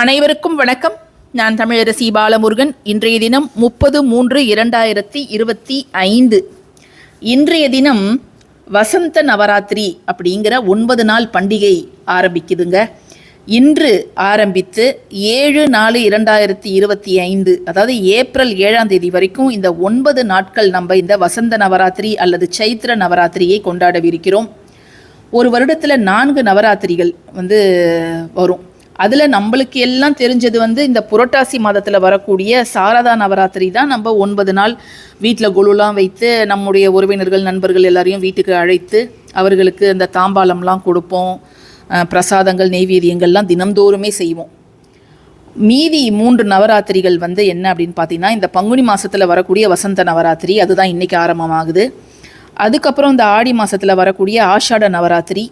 அனைவருக்கும் வணக்கம். நான் தமிழரசி பாலமுருகன். இன்றைய தினம் முப்பது மூன்று இரண்டாயிரத்தி இருபத்தி ஐந்து. இன்றைய தினம் வசந்த நவராத்திரி அப்படிங்கிற ஒன்பது நாள் பண்டிகை ஆரம்பிக்குதுங்க. இன்று ஆரம்பித்து ஏழு நாலு இரண்டாயிரத்தி இருபத்தி ஐந்து அதாவது ஏப்ரல் ஏழாம் தேதி வரைக்கும் இந்த ஒன்பது நாட்கள் நம்ம இந்த வசந்த நவராத்திரி அல்லது சைத்திர நவராத்திரியை கொண்டாடவிருக்கிறோம். ஒரு வருடத்தில் நான்கு நவராத்திரிகள் வந்து வரும். அதில் நம்மளுக்கு எல்லாம் தெரிஞ்சது வந்து இந்த புரட்டாசி மாதத்தில் வரக்கூடிய சாரதா நவராத்திரி தான் நம்ம ஒன்பது நாள் வீட்டில் குழுலாம் வைத்து நம்முடைய உறவினர்கள் நண்பர்கள் எல்லாரையும் வீட்டுக்கு அழைத்து அவர்களுக்கு அந்த தாம்பாளம்லாம் கொடுப்போம். பிரசாதங்கள் நெய்வேதியங்கள்லாம் தினம்தோறுமே செய்வோம். மீதி மூன்று நவராத்திரிகள் வந்து என்ன அப்படின்னு பார்த்தீங்கன்னா இந்த பங்குனி மாதத்தில் வரக்கூடிய வசந்த நவராத்திரி அதுதான் இன்றைக்கி ஆரம்பமாகுது. அதுக்கப்புறம் இந்த ஆடி மாதத்தில் வரக்கூடிய ஆஷாட நவராத்திரி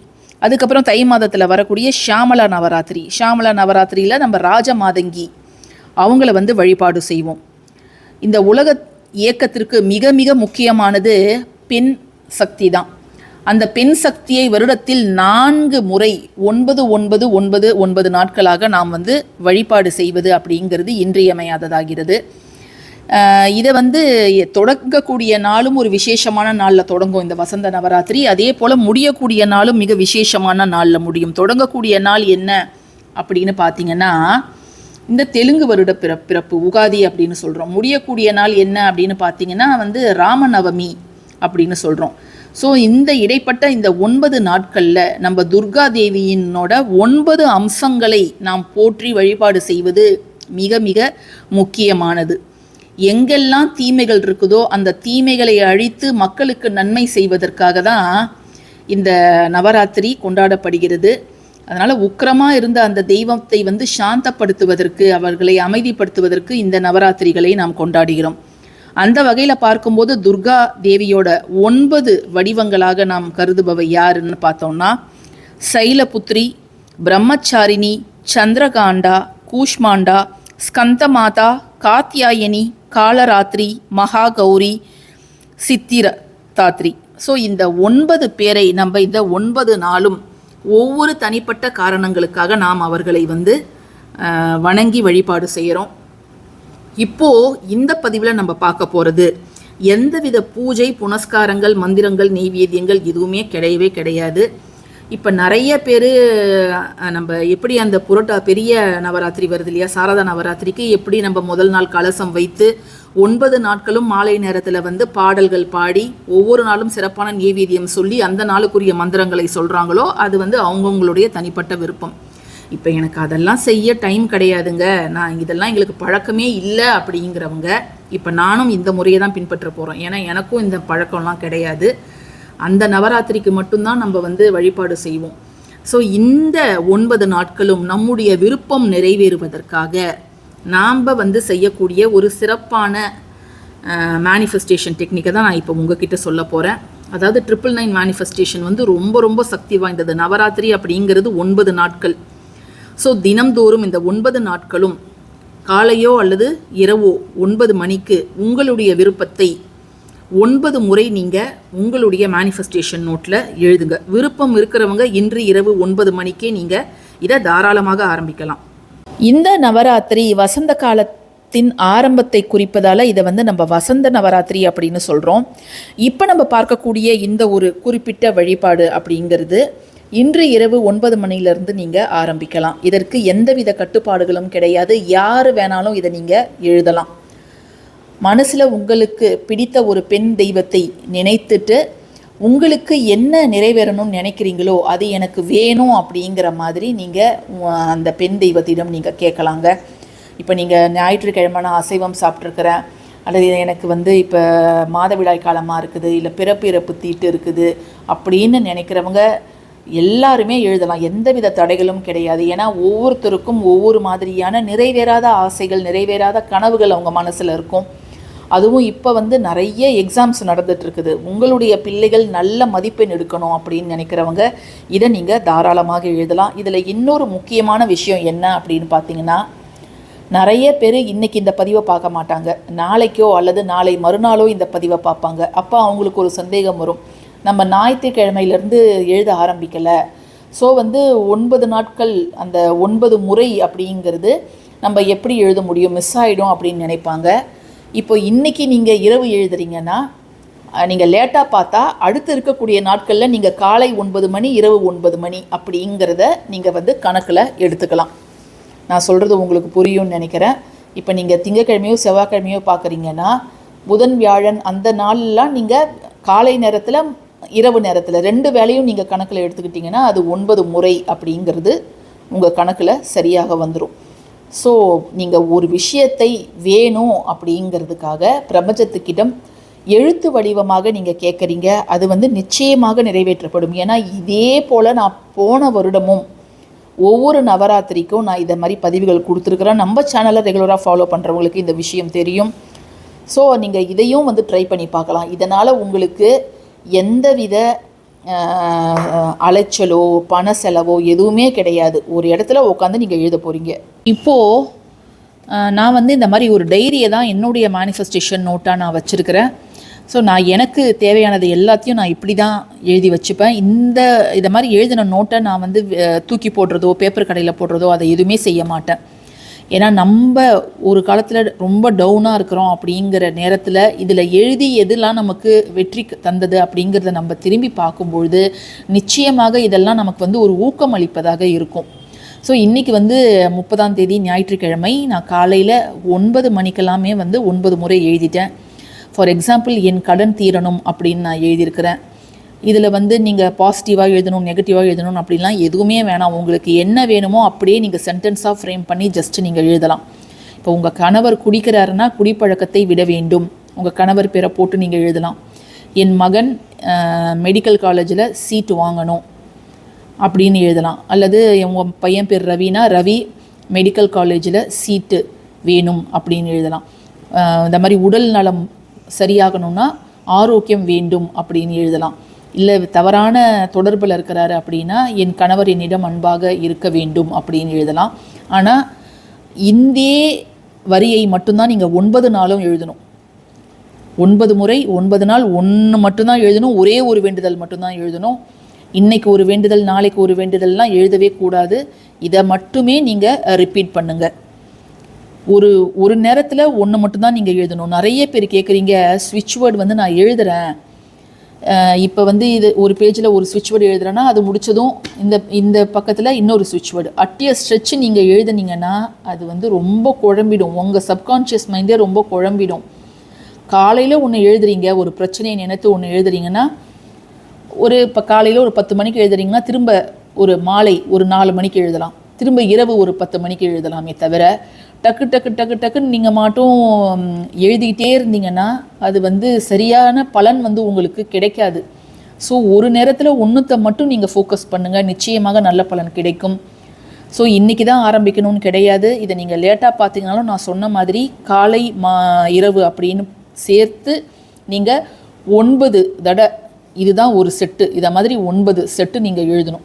அதுக்கப்புறம் தை மாதத்தில் வரக்கூடிய ஷியாமலா நவராத்திரி. ஷியாமலா நவராத்திரியில் நம்ம ராஜ மாதங்கி அவங்கள வந்து வழிபாடு செய்வோம். இந்த உலக இயக்கத்திற்கு மிக மிக முக்கியமானது பெண் சக்தி தான். அந்த பெண் சக்தியை வருடத்தில் நான்கு முறை ஒன்பது ஒன்பது ஒன்பது ஒன்பது நாட்களாக நாம் வந்து வழிபாடு செய்வது அப்படிங்கிறது இன்றியமையாததாகிறது. இதை வந்து தொடங்கக்கூடிய நாளும் ஒரு விசேஷமான நாளில் தொடங்கும் இந்த வசந்த நவராத்திரி. அதே போல் முடியக்கூடிய நாளும் மிக விசேஷமான நாளில் முடியும். தொடங்கக்கூடிய நாள் என்ன அப்படின்னு பார்த்தீங்கன்னா இந்த தெலுங்கு வருட பிற பிறப்பு உகாதி அப்படின்னு சொல்கிறோம் முடியக்கூடிய நாள் என்ன அப்படின்னு பார்த்தீங்கன்னா வந்து ராமநவமி அப்படின்னு சொல்கிறோம் ஸோ இந்த இடைப்பட்ட இந்த ஒன்பது நாட்களில் நம்ம துர்கா தேவியினோட ஒன்பது அம்சங்களை நாம் போற்றி வழிபாடு செய்வது மிக மிக முக்கியமானது. எங்கெல்லாம் தீமைகள் இருக்குதோ அந்த தீமைகளை அழித்து மக்களுக்கு நன்மை செய்வதற்காக தான் இந்த நவராத்திரி கொண்டாடப்படுகிறது. அதனால் உக்கிரமாக இருந்த அந்த தெய்வத்தை வந்து சாந்தப்படுத்துவதற்கு அவர்களை அமைதிப்படுத்துவதற்கு இந்த நவராத்திரிகளை நாம் கொண்டாடுகிறோம். அந்த வகையில் பார்க்கும்போது துர்கா தேவியோட ஒன்பது வடிவங்களாக நாம் கருதுபவை யாருன்னு பார்த்தோம்னா சைலபுத்ரி பிரம்மச்சாரிணி சந்திரகாண்டா கூஷ்மாண்டா ஸ்கந்தமாதா காத்யாயனி காலராத்திரி மகாகௌரி சித்திர தாத்ரி ஸோ இந்த ஒன்பது பேரை நம்ம இந்த ஒன்பது நாளும் ஒவ்வொரு தனிப்பட்ட காரணங்களுக்காக நாம் அவர்களை வந்து வணங்கி வழிபாடு செய்கிறோம் இப்போது இந்த பதிவில் நம்ம பார்க்க போகிறது எந்தவித பூஜை புனஸ்காரங்கள் மந்திரங்கள் நெய்வேத்தியங்கள் எதுவுமே கிடையவே கிடையாது. இப்போ நிறைய பேர் நம்ம எப்படி அந்த புரோட்டா பெரிய நவராத்திரி வருது இல்லையா? சாரதா நவராத்திரிக்கு எப்படி நம்ம முதல் நாள் கலசம் வைத்து ஒன்பது நாட்களும் மாலை நேரத்தில் வந்து பாடல்கள் பாடி ஒவ்வொரு நாளும் சிறப்பான நெய்வேத்தியம் சொல்லி அந்த நாளுக்குரிய மந்திரங்களை சொல்கிறாங்களோ அது வந்து அவங்கவுங்களுடைய தனிப்பட்ட விருப்பம். இப்போ எனக்கு அதெல்லாம் செய்ய டைம் கிடையாதுங்க. நான் இதெல்லாம் எங்களுக்கு பழக்கமே இல்லை அப்படிங்கிறவங்க இப்போ நானும் இந்த முறையை தான் பின்பற்ற போகிறோம் ஏன்னா எனக்கும் இந்த பழக்கம்லாம் கிடையாது. அந்த நவராத்திரிக்கு மட்டும்தான் நம்ம வந்து வழிபாடு செய்வோம். ஸோ இந்த ஒன்பது நாட்களும் நம்முடைய விருப்பம் நிறைவேறுவதற்காக நாம் வந்து செய்யக்கூடிய ஒரு சிறப்பான மேனிஃபெஸ்டேஷன் டெக்னிக்கை தான் நான் இப்போ உங்ககிட்ட சொல்ல போகிறேன் அதாவது ட்ரிபிள் நைன் மேனிஃபெஸ்டேஷன் வந்து ரொம்ப ரொம்ப சக்தி வாய்ந்தது. நவராத்திரி அப்படிங்கிறது ஒன்பது நாட்கள். ஸோ தினம்தோறும் இந்த ஒன்பது நாட்களும் காலையோ அல்லது இரவோ ஒன்பது மணிக்கு உங்களுடைய விருப்பத்தை ஒன்பது முறை நீங்கள் உங்களுடைய மேனிஃபெஸ்டேஷன் நோட்டில் எழுதுங்க. விருப்பம் இருக்கிறவங்க இன்று இரவு ஒன்பது மணிக்கே நீங்கள் இதை தாராளமாக ஆரம்பிக்கலாம். இந்த நவராத்திரி வசந்த காலத்தின் ஆரம்பத்தை குறிப்பதால் இதை வந்து நம்ம வசந்த நவராத்திரி அப்படின்னு சொல்கிறோம் இப்போ நம்ம பார்க்கக்கூடிய இந்த ஒரு குறிப்பிட்ட வழிபாடு அப்படிங்கிறது இன்று இரவு ஒன்பது மணிலேருந்து நீங்கள் ஆரம்பிக்கலாம். இதற்கு எந்தவித கட்டுப்பாடுகளும் கிடையாது. யார் வேணாலும் இதை நீங்கள் எழுதலாம். மனசில் உங்களுக்கு பிடித்த ஒரு பெண் தெய்வத்தை நினைத்துட்டு உங்களுக்கு என்ன நிறைவேறணும்னு நினைக்கிறீங்களோ அது எனக்கு வேணும் அப்படிங்கிற மாதிரி நீங்கள் அந்த பெண் தெய்வத்திடம் நீங்கள் கேட்கலாங்க. இப்போ நீங்கள் ஞாயிற்றுக்கிழமை அசைவம் சாப்பிட்ருக்குறேன் அல்லது எனக்கு வந்து இப்போ மாதவிடாய் காலமாக இருக்குது இல்லை பிறப்பு இறப்பு தீட்டு இருக்குது அப்படின்னு நினைக்கிறவங்க எல்லாருமே எழுதலாம். எந்தவித தடைகளும் கிடையாது. ஏன்னா ஒவ்வொருத்தருக்கும் ஒவ்வொரு மாதிரியான நிறைவேறாத ஆசைகள் நிறைவேறாத கனவுகள் அவங்க மனசில் இருக்கும். அதுவும் இப்போ வந்து நிறைய எக்ஸாம்ஸ் நடந்துகிட்ருக்குது உங்களுடைய பிள்ளைகள் நல்ல மதிப்பெண் எடுக்கணும் அப்படின்னு நினைக்கிறவங்க இதை நீங்கள் தாராளமாக எழுதலாம். இதில் இன்னொரு முக்கியமான விஷயம் என்ன அப்படின்னு பார்த்தீங்கன்னா நிறைய பேர் இன்னைக்கு இந்த பதிவை பார்க்க மாட்டாங்க. நாளைக்கோ அல்லது நாளை மறுநாளோ இந்த பதிவை பார்ப்பாங்க. அப்போ அவங்களுக்கு ஒரு சந்தேகம் வரும். நம்ம ஞாயிற்றுக்கிழமையிலேருந்து எழுத ஆரம்பிக்கலை. ஸோ வந்து ஒன்பது நாட்கள் அந்த ஒன்பது முறை அப்படிங்கிறது நம்ம எப்படி எழுத முடியும்? மிஸ் ஆகிடும் அப்படின்னு நினைப்பாங்க. இப்போ இன்றைக்கி நீங்கள் இரவு எழுதுறீங்கன்னா நீங்கள் லேட்டாக பார்த்தா அடுத்து இருக்கக்கூடிய நாட்களில் நீங்கள் காலை ஒன்பது மணி இரவு ஒன்பது மணி அப்படிங்கிறத நீங்கள் வந்து கணக்கில் எடுத்துக்கலாம். நான் சொல்கிறது உங்களுக்கு புரியும்னு நினைக்கிறேன். இப்போ நீங்கள் திங்கக்கிழமையோ செவ்வாய்க்கிழமையோ பார்க்குறீங்கன்னா புதன் வியாழன் அந்த நாள்லாம் நீங்கள் காலை நேரத்தில் இரவு நேரத்தில் ரெண்டு வேலையும் நீங்கள் கணக்கில் எடுத்துக்கிட்டிங்கன்னா அது ஒன்பது முறை அப்படிங்கிறது உங்கள் கணக்கில் சரியாக வந்துடும் ஸோ நீங்கள் ஒரு விஷயத்தை வேணும் அப்படிங்கிறதுக்காக பிரபஞ்சத்துக்கிடம் எழுத்து வடிவமாக நீங்கள் கேட்குறீங்க அது வந்து நிச்சயமாக நிறைவேற்றப்படும். ஏன்னா இதே போல் நான் போன வருடமும் ஒவ்வொரு நவராத்திரிக்கும் நான் இதை மாதிரி பதிவுகள் கொடுத்துருக்குறேன். நம்ம சேனலை ரெகுலராக ஃபாலோ பண்ணுறவங்களுக்கு இந்த விஷயம் தெரியும். ஸோ நீங்கள் இதையும் வந்து ட்ரை பண்ணி பார்க்கலாம். இதனால் உங்களுக்கு எந்தவித அலைச்சலோ பண செலவோ எதுவுமே கிடையாது. ஒரு இடத்துல உட்காந்து நீங்கள் எழுத போகிறீங்க இப்போது நான் வந்து இந்த மாதிரி ஒரு டைரியை தான் என்னுடைய மேனிஃபெஸ்டேஷன் நோட்டாக நான் வச்சுருக்கிறேன். ஸோ நான் எனக்கு தேவையானது எல்லாத்தையும் நான் இப்படி தான் எழுதி வச்சுப்பேன். இந்த இதை மாதிரி எழுதின நோட்டை நான் வந்து தூக்கி போடுறதோ பேப்பர் கடையில் போடுறதோ அதை எதுவுமே செய்ய மாட்டேன். ஏன்னா நம்ம ஒரு காலத்தில் ரொம்ப டவுனாக இருக்கிறோம் அப்படிங்கிற நேரத்தில் இதில் எழுதி எதெல்லாம் நமக்கு வெற்றி தந்தது அப்படிங்கிறத நம்ம திரும்பி பார்க்கும்பொழுது நிச்சயமாக இதெல்லாம் நமக்கு வந்து ஒரு ஊக்கம் அளிப்பதாக இருக்கும். ஸோ இன்றைக்கி வந்து முப்பதாம் தேதி ஞாயிற்றுக்கிழமை. நான் காலையில் ஒன்பது மணிக்கெல்லாமே வந்து ஒன்பது முறை எழுதிட்டேன். ஃபார் எக்ஸாம்பிள் என் கடன் தீரணும் அப்படின்னு நான் எழுதியிருக்கிறேன். இதில் வந்து நீங்கள் பாசிட்டிவாக எழுதணும் நெகட்டிவாக எழுதணும் அப்படிலாம் எதுவுமே வேணாம். உங்களுக்கு என்ன வேணுமோ அப்படியே நீங்கள் சென்டென்ஸாக ஃப்ரேம் பண்ணி ஜஸ்ட் நீங்கள் எழுதலாம். இப்போ உங்கள் கணவர் குடிக்கிறாருன்னா குடிப்பழக்கத்தை விட வேண்டும். உங்கள் கணவர் பேரை போட்டு நீங்கள் எழுதலாம். என் மகன் மெடிக்கல் காலேஜில் சீட்டு வாங்கணும் அப்படின்னு எழுதலாம். அல்லது உங்கள் பையன் பேர் ரவினா ரவி மெடிக்கல் காலேஜில் சீட்டு வேணும் அப்படின்னு எழுதலாம். இந்த மாதிரி உடல் நலம் சரியாகணும்னா ஆரோக்கியம் வேண்டும் அப்படின்னு எழுதலாம். இல்லை தவறான தொடர்பில் இருக்கிறாரு அப்படின்னா என் கணவர் என்னிடம் அன்பாக இருக்க வேண்டும் அப்படின்னு எழுதலாம். ஆனால் இந்தே வரியை மட்டும்தான் நீங்கள் ஒன்பது நாளும் எழுதணும். ஒன்பது முறை ஒன்பது நாள் ஒன்று மட்டும்தான் எழுதணும். ஒரே ஒரு வேண்டுதல் மட்டும்தான் எழுதணும். இன்னைக்கு ஒரு வேண்டுதல் நாளைக்கு ஒரு வேண்டுதல்லாம் எழுதவே கூடாது. இதை மட்டுமே நீங்கள் ரிப்பீட் பண்ணுங்கள் ஒரு ஒரு நேரத்தில் ஒன்று மட்டும்தான் நீங்கள் எழுதணும். நிறைய பேர் கேட்குறீங்க ஸ்விட்ச் வேர்டு வந்து நான் எழுதுகிறேன் இப்போ வந்து இது ஒரு பேஜில் ஒரு ஸ்விட்ச் வேர்டு எழுதுறேன்னா அது முடிச்சதும் இந்த இந்த பக்கத்தில் இன்னொரு ஸ்விட்ச் வேர்டு அட்டிய ஸ்ட்ரெச் நீங்கள் எழுதுனீங்கன்னா அது வந்து ரொம்ப குழம்பிடும். உங்கள் சப்கான்ஷியஸ் மைண்டே ரொம்ப குழம்பிடும். காலையில் ஒன்று எழுதுறீங்க ஒரு பிரச்சனையை நினைத்து ஒன்று எழுதுறீங்கன்னா ஒரு இப்போ காலையில் ஒரு பத்து மணிக்கு எழுதுறீங்கன்னா திரும்ப ஒரு மாலை ஒரு நாலு மணிக்கு எழுதலாம். திரும்ப இரவு ஒரு பத்து மணிக்கு எழுதலாமே தவிர டக்கு டக்கு டக்கு டக்குன்னு நீங்கள் மாட்டும் எழுதிக்கிட்டே இருந்தீங்கன்னா அது வந்து சரியான பலன் வந்து உங்களுக்கு கிடைக்காது. ஸோ ஒரு நேரத்தில் ஒன்றுத்தை மட்டும் நீங்கள் ஃபோக்கஸ் பண்ணுங்கள் நிச்சயமாக நல்ல பலன் கிடைக்கும். ஸோ இன்றைக்கி தான் ஆரம்பிக்கணும்னு கிடையாது. இதை நீங்கள் லேட்டாக பார்த்தீங்கனாலும் நான் சொன்ன மாதிரி காலை மா இரவு அப்படின்னு சேர்த்து நீங்கள் ஒன்பது தடை இதுதான் ஒரு செட்டு இதை மாதிரி ஒன்பது செட்டு நீங்கள் எழுதணும்.